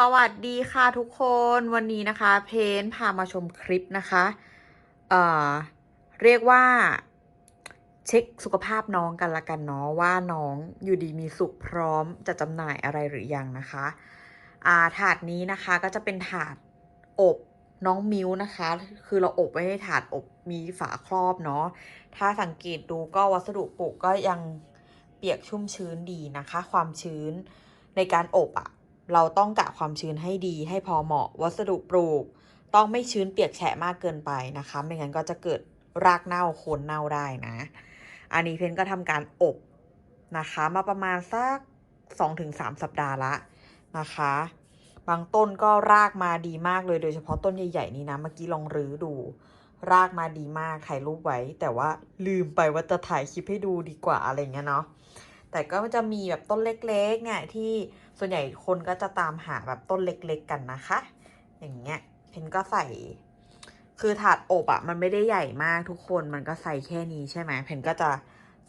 สวัสดีค่ะทุกคนวันนี้นะคะ เพนพามาชมคลิปนะคะ เอ่อ เรียกว่า เช็คสุขภาพน้องกันละกันเนาะว่าน้องอยู่ดีมีสุขพร้อมจะจำหน่ายอะไรหรือยังนะคะ อ่าถาดนี้นะคะก็จะเป็นถาดอบ น้องมิวนะคะ คือเราอบไว้ในถาดอบมีฝาครอบเนาะ ถ้าสังเกตดูก็วัสดุปลูกก็ยังเปียกชุ่มชื้นดีนะคะ ความชื้นในการอบอะ เราต้องกะความชื้นให้ดีให้พอเหมาะ วัสดุปลูก ต้องไม่ชื้นเปียกแฉะมากเกินไปนะคะ ไม่งั้นก็จะเกิดรากเน่าโคนเน่าได้นะ อันนี้เพนก็ทำการอบนะคะ มาประมาณสัก 2-3 สัปดาห์ละนะคะ บางต้นก็รากมาดีมากเลยโดยเฉพาะต้นใหญ่ๆนี้นะเมื่อกี้ลองรื้อดู รากมาดีมากถ่ายรูปไว้ แต่ว่าลืมไปว่าจะถ่ายคลิปให้ดูดีกว่าอะไรเงี้ยเนาะแต่ก็จะมีแบบต้นเล็กๆเนี่ยที่ส่วนใหญ่คนก็จะตามหาแบบต้นเล็กๆกันนะคะ อย่างเงี้ยเพนก็ใส่ คือถาดอบอะมันไม่ได้ใหญ่มากทุกคนมันก็ใส่แค่นี้ใช่ไหมเพนก็จะ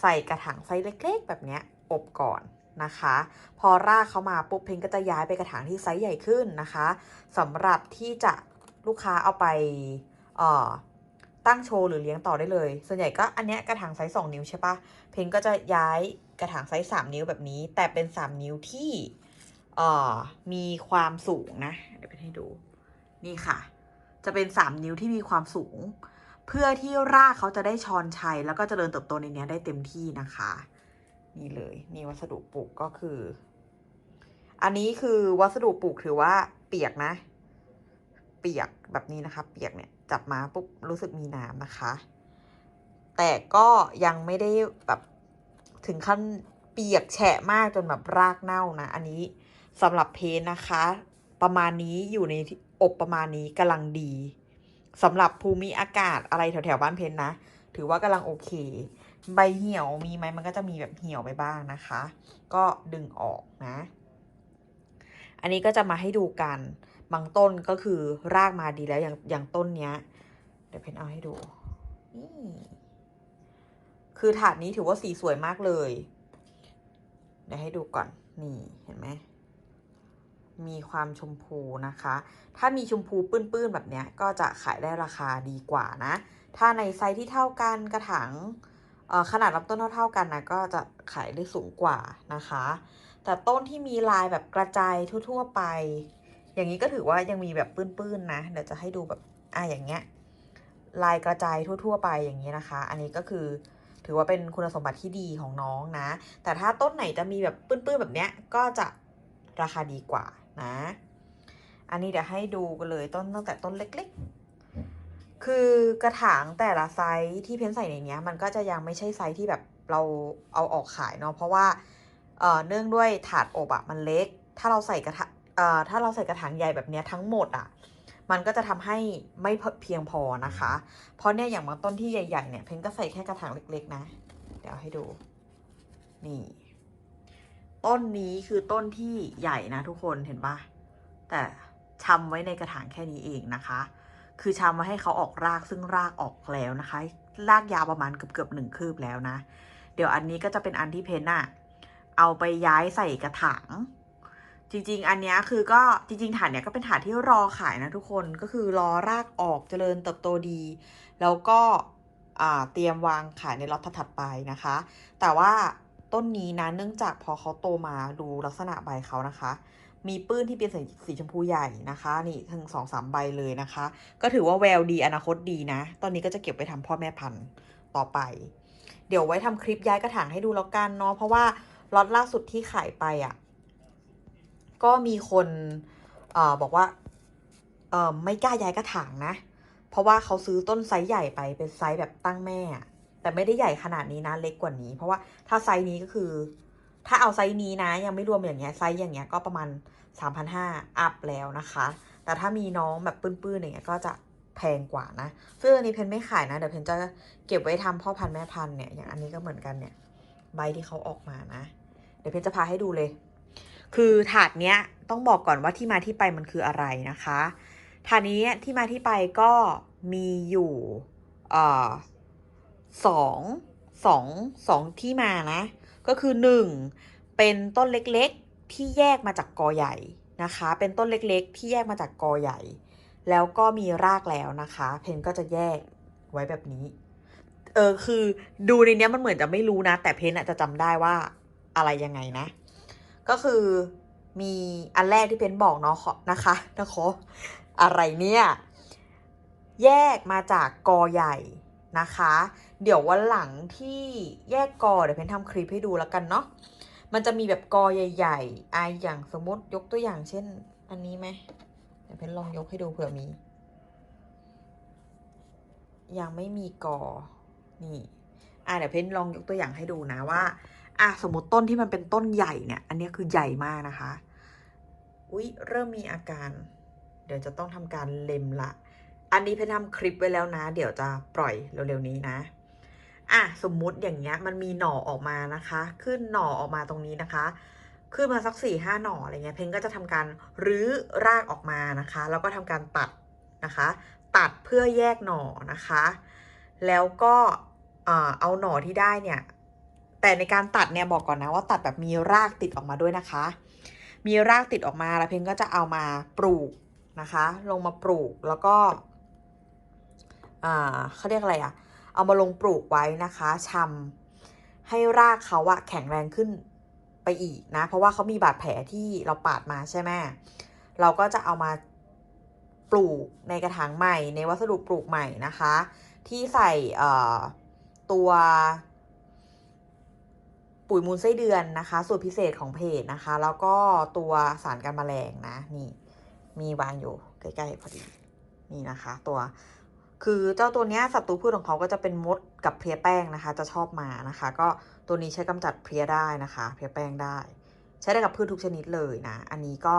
ใส่กระถางไซส์เล็ก ๆ แบบเนี้ยอบก่อน นะคะ พอรากเขามาปุ๊บเพนก็จะย้ายไปกระถางที่ไซส์ใหญ่ขึ้นนะคะสำหรับที่จะลูกค้าเอาไปเอ่อตั้งโชว์หรือเลี้ยงต่อได้เลย ส่วนใหญ่ก็อันเนี้ยกระถางไซส์2นิ้วใช่ปะเพนก็จะย้ายกระถางไซส์3นิ้วแบบนี้ แต่เป็น 3 นิ้วที่เอ่อมีความสูงนะเดี๋ยวไปให้ดูนี่ค่ะ จะเป็น 3 นิ้วที่มีความสูง เพื่อที่รากเขาจะได้ชอนชัยแล้วก็เจริญเติบโตในเนี้ยได้เต็มที่นะคะ นี่เลยนี่วัสดุปลูกก็คือ อันนี้คือวัสดุปลูกถือว่าเปียกนะ เปียกแบบนี้นะคะ เปียกเนี่ยจับมาปุ๊บรู้สึกมีน้ำนะคะ แต่ก็ยังไม่ได้แบบถึงขั้นเปียกแฉะมากจนแบบรากเน่านะ อันนี้สำหรับเพนนะคะ ประมาณนี้อยู่ในอบประมาณนี้กำลังดีสำหรับภูมิอากาศอะไรแถวๆบ้านเพนนะ ถือว่ากำลังโอเค ใบเหี่ยวมีไหมมันก็จะมีแบบเหี่ยวไปบ้างนะคะ ก็ดึงออกนะ อันนี้ก็จะมาให้ดูกันบางต้นก็คือรากมาดีแล้วอย่างอย่างต้นเนี้ย เดี๋ยวเพนเอาให้ดูนี่คือถาดนี้ถือว่าสีสวยมากเลย เดี๋ยวให้ดูก่อนนี่เห็นไหมมีความชมพูนะคะ ถ้ามีชมพูปื้นๆแบบเนี้ยก็จะขายได้ราคาดีกว่านะ ถ้าในไซส์ที่เท่ากันกระถาง ขนาดลำต้นเท่าๆกันนะก็จะขายได้สูงกว่านะคะ แต่ต้นที่มีลายแบบกระจายทั่ว ๆ ไป อย่างนี้ก็ถือว่ายังมีแบบปื้นๆนะ เดี๋ยวจะให้ดูแบบอะอย่างเงี้ยลายกระจายทั่ว ๆ ไปอย่างนี้นะคะ อันนี้ก็คือถือว่าเป็นคุณสมบัติที่ดีของน้องนะ แต่ถ้าต้นไหนจะมีแบบปื้นๆแบบเนี้ยก็จะราคาดีกว่านะ อันนี้เดี๋ยวให้ดูกันเลยต้นตั้งแต่ต้นเล็ก ๆ คือกระถางแต่ละไซส์ที่เพ้นใส่ในเนี้ยมันก็จะยังไม่ใช่ไซส์ที่แบบเราเอาออกขายเนาะเพราะว่าเอ่อเนื่องด้วยถาดอบอะมันเล็ก ถ้าเราใส่กระถางถ้าเราใส่กระถางใหญ่แบบเนี้ยทั้งหมดอะมันก็จะทำให้ไม่เพียงพอนะคะ เพราะเนี่ยอย่างบางต้นที่ใหญ่ ๆ เนี่ยเพนก็ใส่แค่กระถางเล็ก ๆ นะ เดี๋ยวให้ดู นี่ ต้นนี้คือต้นที่ใหญ่นะทุกคนเห็นปะแต่ชำไว้ในกระถางแค่นี้เองนะคะ คือชำไว้ให้เขาออกรากซึ่งรากออกแล้วนะคะ รากยาวประมาณเกือบเกือบหนึ่งคืบแล้วนะ เดี๋ยวอันนี้ก็จะเป็นอันที่เพนอะเอาไปย้ายใส่กระถาง จริง ๆ อันเนี้ยคือก็จริงๆฐานเนี้ยก็เป็นฐานที่รอขายนะทุกคนก็คือรอรากออกเจริญเติบโตดี แล้วก็เตรียมวางขายในล็อตถัดไปนะคะ แต่ว่าต้นนี้นะเนื่องจากพอเขาโตมาดูลักษณะใบเขานะคะ มีปื้นที่เป็นสีสชมพูใหญ่นะคะ นี่ถึงสองสามใบเลยนะคะ ก็ถือว่าแววดีอนาคตดีนะ ตอนนี้ก็จะเก็บไว้ทำพ่อแม่พันธุ์ต่อไป เดี๋ยวไว้ทำคลิปย้ายกระถางให้ดูแล้วกันเนาะเพราะว่าล็อตล่าสุดที่ขายไปอะ่ะก็มีคนเอ่อบอกว่าเอ่อไม่กล้าย้ายกระถางนะ เพราะว่าเขาซื้อต้นไซส์ใหญ่ไปเป็นไซส์แบบตั้งแม่อะแต่ไม่ได้ใหญ่ขนาดนี้นะเล็กกว่านี้ เพราะว่าถ้าไซส์นี้ก็คือ ถ้าเอาไซส์นี้นะ ยังไม่รวมอย่างเงี้ยไซส์อย่างเงี้ยก็ประมาณ 3,500 อัพแล้วนะคะ แต่ถ้ามีน้องแบบปื้นๆอย่างเงี้ยก็จะแพงกว่านะซึ่งอันนี้เพนไม่ขายนะ เดี๋ยวเพนจะเก็บไว้ทำพ่อพันธุ์แม่พันธุ์เนี่ย อย่างอันนี้ก็เหมือนกันเนี่ย ใบที่เขาออกมานะ เดี๋ยวเพนจะพาให้ดูเลย คือถาดเนี้ยต้องบอกก่อนว่าที่มาที่ไปมันคืออะไรนะคะ ถาดนี้ที่มาที่ไปก็มีอยู่เอ่อสองสองสองที่มานะ ก็คือหนึ่งเป็นต้นเล็ก ที่แยกมาจากกอใหญ่นะคะ เป็นต้นเล็กๆ ที่แยกมาจากกอใหญ่ แล้วก็มีรากแล้วนะคะ เพนก็จะแยกไว้แบบนี้เออคือดูในนี้มันเหมือนจะไม่รู้นะ แต่เพนอะจะจำได้ว่าอะไรยังไงนะ ก็คือมีอันแรกที่เพนบอกเนาะนะคะนะคะอะไรเนี่ย แยกมาจากกอใหญ่นะคะ เดี๋ยววันหลังที่แยกกอเดี๋ยวเพนทำคลิปให้ดูแล้วกันเนาะ มันจะมีแบบกอใหญ่ๆไออย่างสมมติยกตัวอย่างเช่น อันนี้ไหมเดี๋ยวเพนลองยกให้ดูเผื่อมี ยังไม่มีกอ นี่ อะเดี๋ยวเพนลองยกตัวอย่างให้ดูนะว่า อะสมมติต้นที่มันเป็นต้นใหญ่เนี่ย อันนี้คือใหญ่มากนะคะ อุ๊ย เริ่มมีอาการ เดี๋ยวจะต้องทำการเล็มละ อันนี้เพนทำคลิปไว้แล้วนะ เดี๋ยวจะปล่อยเร็วๆนี้นะ อะสมมุติอย่างเงี้ยมันมีหน่อออกมานะคะ ขึ้นหน่อออกมาตรงนี้นะคะ ขึ้นมาสักสี่ห้าหน่ออะไรเงี้ยเพนก็จะทำการรื้อรากออกมานะคะ แล้วก็ทำการตัดนะคะ ตัดเพื่อแยกหน่อนะคะ แล้วก็เอาหน่อที่ได้เนี่ย แต่ในการตัดเนี่ยบอกก่อนนะว่าตัดแบบมีรากติดออกมาด้วยนะคะ มีรากติดออกมาแล้วเพนก็จะเอามาปลูกนะคะ ลงมาปลูกแล้วก็อ่าเขาเรียกอะไรอะ เอามาลงปลูกไว้นะคะชำให้รากเขาอะแข็งแรงขึ้นไปอีกนะ เพราะว่าเขามีบาดแผลที่เราปาดมาใช่ไหมเราก็จะเอามาปลูกในกระถางใหม่ ในวัสดุปลูกใหม่นะคะ ที่ใส่เอ่อตัวปุ๋ยมูลไส้เดือนนะคะ สูตรพิเศษของเพจนะคะ แล้วก็ตัวสารกันแมลงนะ นี่ มีวางอยู่ใกล้ ๆ พอดี นี่นะคะ ตัว คือเจ้าตัวนี้ศัตรูพืชของเขาก็จะเป็นมดกับเพลียแป้งนะคะ จะชอบมานะคะ ก็ตัวนี้ใช้กำจัดเพลียได้นะคะ เพลียแป้งได้ ใช้ได้กับพืชทุกชนิดเลยนะ อันนี้ก็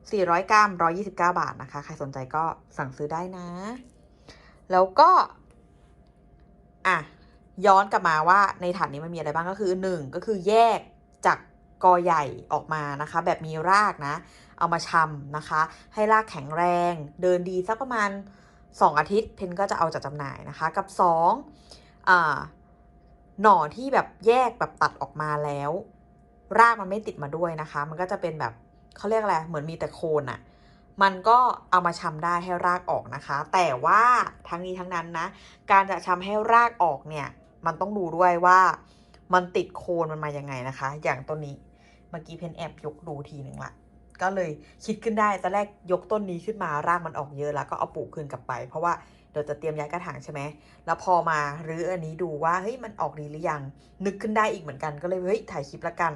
400 กรัม 129 บาทนะคะ ใครสนใจก็สั่งซื้อได้นะ แล้วก็อะย้อนกลับมาว่าในถาดนี้มันมีอะไรบ้างก็คือหนึ่งก็คือแยกจากกอใหญ่ออกมานะคะ แบบมีรากนะ เอามาชำนะคะ ให้รากแข็งแรง เดินดีสักประมาณ 2 อาทิตย์เพนก็จะเอาจัดจำหน่ายนะคะกับ2อ่าหน่อที่แบบแยกแบบตัดออกมาแล้ว รากมันไม่ติดมาด้วยนะคะ มันก็จะเป็นแบบเขาเรียกอะไรเหมือนมีแต่โคนอะมันก็เอามาชำได้ให้รากออกนะคะ แต่ว่าทั้งนี้ทั้งนั้นนะ การจะชำให้รากออกเนี่ย มันต้องดูด้วยว่ามันติดโคนมันมายังไงนะคะ อย่างต้นนี้เมื่อกี้เพนแอบยกดูทีหนึ่งละ ก็เลยคิดขึ้นได้ตอนแรกยกต้นนี้ขึ้นมารากมันออกเยอะแล้วก็เอาปลูกคืนกลับไป เพราะว่าเดี๋ยวจะเตรียมย้ายกระถางใช่ไหมแล้วพอมารื้ออันนี้ดูว่าเฮ้ยมันออกดีหรือยัง นึกขึ้นได้อีกเหมือนกันก็เลยเฮ้ยถ่ายคลิปละกัน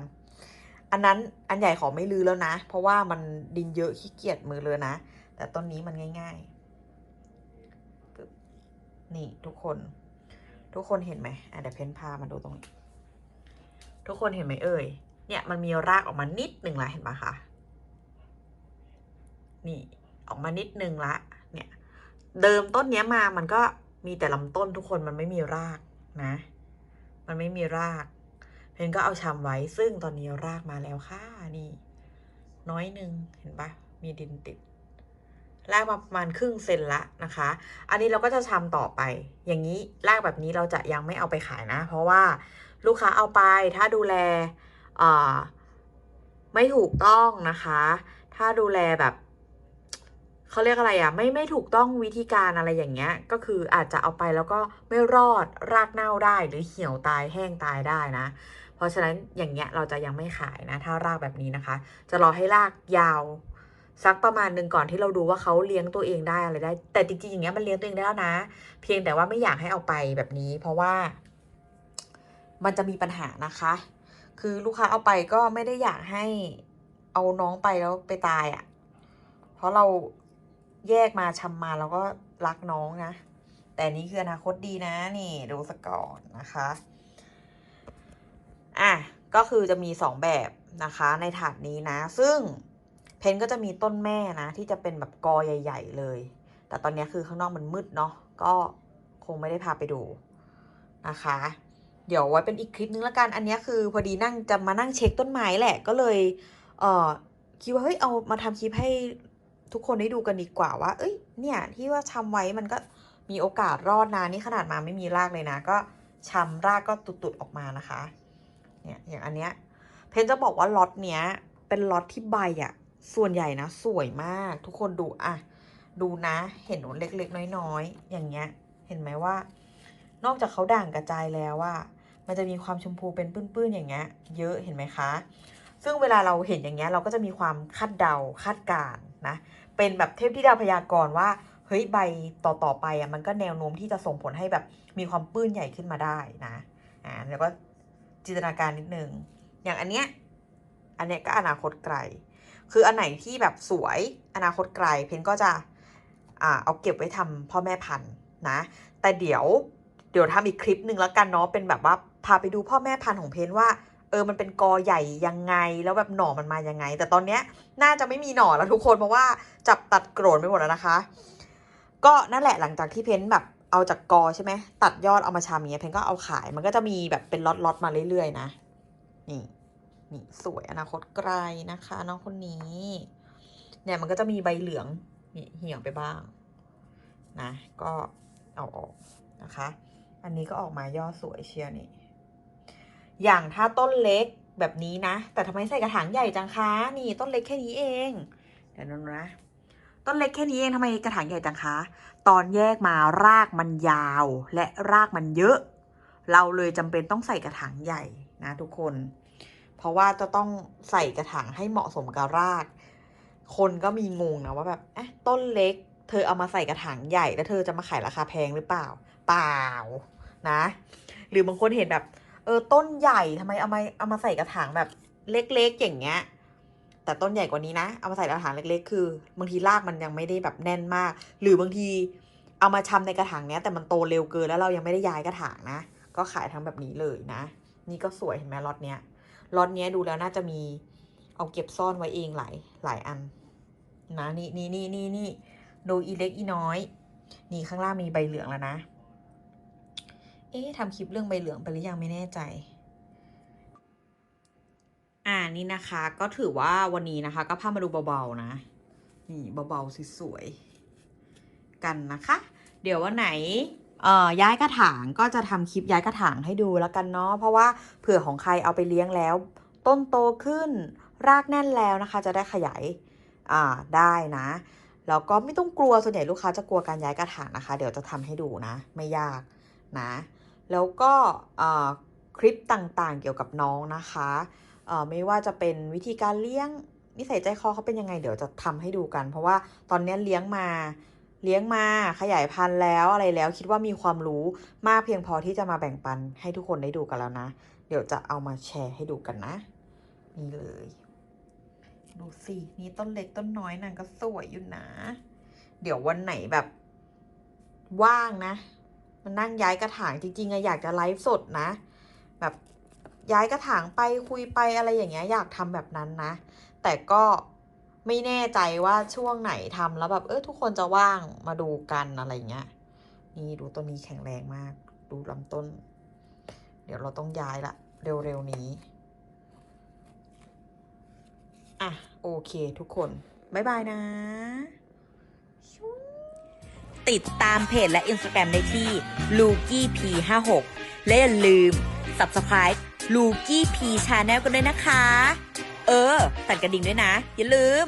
อันนั้นอันใหญ่ขอไม่รื้อแล้วนะ เพราะว่ามันดินเยอะขี้เกียจมือเลยนะ แต่ต้นนี้มันง่าย ๆ นี่ทุกคน ทุกคนเห็นไหมอะเดี๋ยวเพนพามาดูตรงนี้ ทุกคนเห็นไหมเอ่ยเนี่ยมันมีรากออกมานิดหนึ่งละเห็นปะคะ นี่ ออกมานิดนึงละ เนี่ย เดิมต้นเนี้ยมามันก็มีแต่ลำต้นทุกคนมันไม่มีรากนะ มันไม่มีรากเพนก็เอาชำไว้ซึ่งตอนนี้รากมาแล้วค่ะนี่ น้อยหนึ่งเห็นปะมีดินติดรากมาประมาณครึ่งเซนละนะคะ อันนี้เราก็จะชำต่อไป อย่างนี้รากแบบนี้เราจะยังไม่เอาไปขายนะ เพราะว่าลูกค้าเอาไปถ้าดูแลไม่ถูกต้องนะคะ ถ้าดูแลแบบ เขาเรียกอะไรอะ่ะไม่ไม่ถูกต้องวิธีการอะไรอย่างเงี้ย ก็คืออาจจะเอาไปแล้วก็ไม่รอดรากเน่าได้หรือเหี่ยวตายแห้งตายได้นะ เพราะฉะนั้นอย่างเงี้ยเราจะยังไม่ขายนะ ถ้ารากแบบนี้นะคะ จะรอให้รากยาวสักประมาณหนึ่งก่อนที่เราดูว่าเขาเลี้ยงตัวเองได้อะไรได้ แต่จริงๆอย่างเงี้ยมันเลี้ยงตัวเองได้แล้วนะ เพียงแต่ว่าไม่อยากให้เอาไปแบบนี้ เพราะว่า มันจะมีปัญหานะคะ คือลูกค้าเอาไปก็ไม่ได้อยากให้เอาน้องไปแล้วไปตายอะ่ะ เพราะเรา แยกมาชำมาแล้วก็รักน้องนะ แต่นี้คืออนาคตดีนะนี่ดูสกก่อนนะคะ อะก็คือจะมีสองแบบนะคะในถาดนี้นะ ซึ่งเพนก็จะมีต้นแม่นะ ที่จะเป็นแบบกอใหญ่ ๆ เลย แต่ตอนนี้คือข้างนอกมันมืดเนาะก็คงไม่ได้พาไปดูนะคะ เดี๋ยวไว้เป็นอีกคลิปนึงละกัน อันนี้คือพอดีนั่งจะมานั่งเช็คต้นไม้แหละ ก็เลย เอ่อคิดว่าเฮ้ยเอามาทำคลิปให้ ทุกคนได้ดูกันดีกว่าว่า เอ้ย เนี่ย ที่ว่าทำไว้มันก็มีโอกาสรอดนะนี่ขนาดมาไม่มีรากเลยนะ ก็ชำรากก็ตุดๆออกมานะคะ เนี่ยอย่างอันเนี้ย เพนจะบอกว่าล็อตเนี้ย เป็นล็อตที่ใบอะส่วนใหญ่นะ สวยมาก ทุกคนดูอะดูนะ เห็นหนูเล็กๆ น้อยๆ อย่างเงี้ย เห็นไหมว่า นอกจากเขาด่างกระจายแล้วว่า มันจะมีความชมพูเป็นปื้นๆ อย่างเงี้ย เยอะเห็นไหมคะ ซึ่งเวลาเราเห็นอย่างเงี้ย เราก็จะมีความคาดเดาคาดการณ์นะ เป็นแบบเทพที่ดาวพยากรณ์ว่าเฮ้ยใบต่อๆไปอะมันก็แนวโน้มที่จะส่งผลให้แบบมีความปื้นใหญ่ขึ้นมาได้นะอ่าแล้วก็จินตนาการนิดนึง อย่างอันเนี้ยอันเนี้ยก็อนาคตไกล คืออันไหนที่แบบสวยอนาคตไกล เพนก็จะอ่าเอาเก็บไว้ทำพ่อแม่พันธุ์นะ แต่เดี๋ยวเดี๋ยวทำอีกคลิปหนึ่งแล้วกันเนาะเป็นแบบว่าพาไปดูพ่อแม่พันธุ์ของเพนว่า เออมันเป็นกอใหญ่ยังไง แล้วแบบหน่อมันมายังไง แต่ตอนเนี้ยน่าจะไม่มีหน่อแล้วทุกคนเพราะว่าจับตัดโกรนไปหมดแล้วนะคะ ก็นั่นแหละหลังจากที่เพ้นแบบเอาจากกอใช่ไหมตัดยอดเอามาชามเนี้ยเพนก็เอาขายมันก็จะมีแบบเป็นล็อตๆมาเรื่อยๆนะนี่นี่สวยอนาคตไกลนะคะ น้องคนนี้ เนี่ยมันก็จะมีใบเหลืองนี่เหี่ยวไปบ้างนะก็เอาออกนะคะ อันนี้ก็ออกมายอดสวยเชียร์นี่ อย่างถ้าต้นเล็กแบบนี้นะ แต่ทำไมใส่กระถางใหญ่จังคะ นี่ต้นเล็กแค่นี้เอง เดี๋ยวนนนะ ต้นเล็กแค่นี้เองทำไมกระถางใหญ่จังคะ ตอนแยกมารากมันยาวและรากมันเยอะ เราเลยจำเป็นต้องใส่กระถางใหญ่นะทุกคน เพราะว่าจะต้องใส่กระถางให้เหมาะสมกับราก คนก็มีงงนะว่าแบบเอ๊ะต้นเล็ก เธอเอามาใส่กระถางใหญ่แล้วเธอจะมาขายราคาแพงหรือเปล่า เปล่านะ หรือบางคนเห็นแบบ เออต้นใหญ่ทำไมเอามาเอามาใส่กระถางแบบเล็กๆอย่างเงี้ย แต่ต้นใหญ่กว่านี้นะ เอามาใส่กระถางเล็ก ๆ คือบางทีรากมันยังไม่ได้แบบแน่นมาก หรือบางทีเอามาชำในกระถางเนี้ย แต่มันโตเร็วเกินแล้วเรายังไม่ได้ย้ายกระถางนะ ก็ขายทั้งแบบนี้เลยนะ นี่ก็สวยเห็นไหมล็อตเนี้ยล็อตเนี้ยดูแล้วน่าจะมีเอาเก็บซ่อนไว้เองหลายหลายอันนะนี่นี่นี่นี่นี่ดูอีเล็กอีน้อย นี่ข้างล่างมีใบเหลืองแล้วนะ เอ๊ะทำคลิปเรื่องใบเหลืองไปหรือยังไม่แน่ใจ อ่านี่นะคะ ก็ถือว่าวันนี้นะคะ ก็พามาดูเบาๆนะ นี่เบาๆสวยๆกันนะคะ เดี๋ยววันไหนเอ่อย้ายกระถางก็จะทำคลิปย้ายกระถางให้ดูแล้วกันเนาะเพราะว่าเผื่อของใครเอาไปเลี้ยงแล้ว ต้นโตขึ้นรากแน่นแล้วนะคะ จะได้ขยายอ่าได้นะแล้วก็ไม่ต้องกลัวส่วนใหญ่ลูกค้าจะกลัวการย้ายกระถางนะคะ เดี๋ยวจะทำให้ดูนะ ไม่ยากนะ แล้วก็คลิปต่างๆ เกี่ยวกับน้องนะคะไม่ว่าจะเป็นวิธีการเลี้ยงนิสัยใจคอเขาเป็นยังไงเดี๋ยวจะทำให้ดูกัน เพราะว่าตอนนี้เลี้ยงมาเลี้ยงมาขยายพันธุ์แล้วอะไรแล้วคิดว่ามีความรู้มากเพียงพอที่จะมาแบ่งปันให้ทุกคนได้ดูกันแล้วนะ เดี๋ยวจะเอามาแชร์ให้ดูกันนะ นี่เลย ดูสินี่ต้นเล็กต้นน้อยนางก็สวยอยู่นะ เดี๋ยววันไหนแบบ ว่างนะ มันนั่งย้ายกระถางจริงๆอะอยากจะไลฟ์สดนะ แบบย้ายกระถางไปคุยไปอะไรอย่างเงี้ยอยากทำแบบนั้นนะ แต่ก็ไม่แน่ใจว่าช่วงไหนทำแล้วแบบเออทุกคนจะว่างมาดูกันอะไรเงี้ยนี่ดูต้นนี้แข็งแรงมาก ดูลำต้น เดี๋ยวเราต้องย้ายละเร็วๆนี้อะโอเคทุกคน บ๊ายบายนะ ติดตามเพจและอินสตาแกรมได้ที่ l u k i p 5 6และอย่าลืม Subscribe l u k i p Channel กันด้วยนะคะ เออตัดกระดิ่งด้วยนะ อย่าลืม